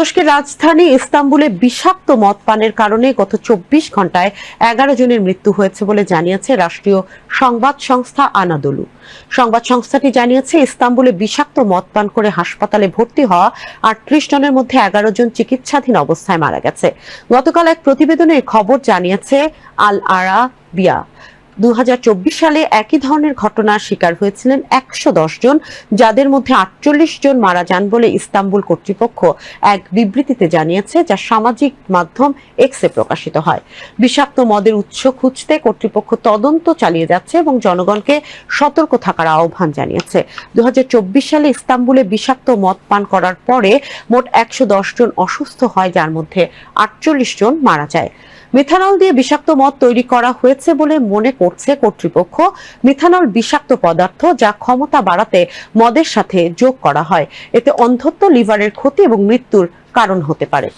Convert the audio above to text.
তুরস্কের রাজধানী ইস্তাম্বুলে বিষাক্ত মদ পানের কারণে গত চব্বিশ ঘন্টায় এগারো জনের মৃত্যু হয়েছে বলে জানিয়েছে রাষ্ট্রীয় সংবাদ সংস্থা আনাদোলু। সংবাদ সংস্থাটি জানিয়েছে, ইস্তাম্বুলে বিষাক্ত মদ পান করে হাসপাতালে ভর্তি হওয়া আটত্রিশ জনের মধ্যে এগারো জন চিকিৎসাধীন অবস্থায় মারা গেছে। গতকাল এক প্রতিবেদনে খবর জানিয়েছে আল আরাবিয়া দু হাজার চব্বিশ সালে একই ধরনের ঘটনার শিকার হয়েছিলেন একশো জন, যাদের মধ্যে আটচল্লিশ জন মারা যান বলে ইস্তাম্বুল কর্তৃপক্ষ এক বিবৃতিতে জানিয়েছে, যা সামাজিক মাধ্যম এক্সে প্রকাশিত হয়। বিষাক্ত মদের উৎস খুঁজতে কর্তৃপক্ষ তদন্ত চালিয়ে যাচ্ছে এবং জনগণকে সতর্ক থাকার আহ্বান জানিয়েছে। দু হাজার চব্বিশ সালে ইস্তাম্বুলে বিষাক্ত মদ পান করার পরে মোট একশো দশ জন অসুস্থ হয়, যার মধ্যে আটচল্লিশ জন মারা যায়। মিথানল দিয়ে বিষাক্ত মদ তৈরি করা হয়েছে বলে মনে করছে কর্তৃপক্ষ। মিথানল বিষাক্ত পদার্থ যা ক্ষমতা বাড়াতে মদের সাথে যোগ করা হয়। এতে অন্ধত্ব, লিভারের ক্ষতি এবং মৃত্যুর কারণ হতে পারে।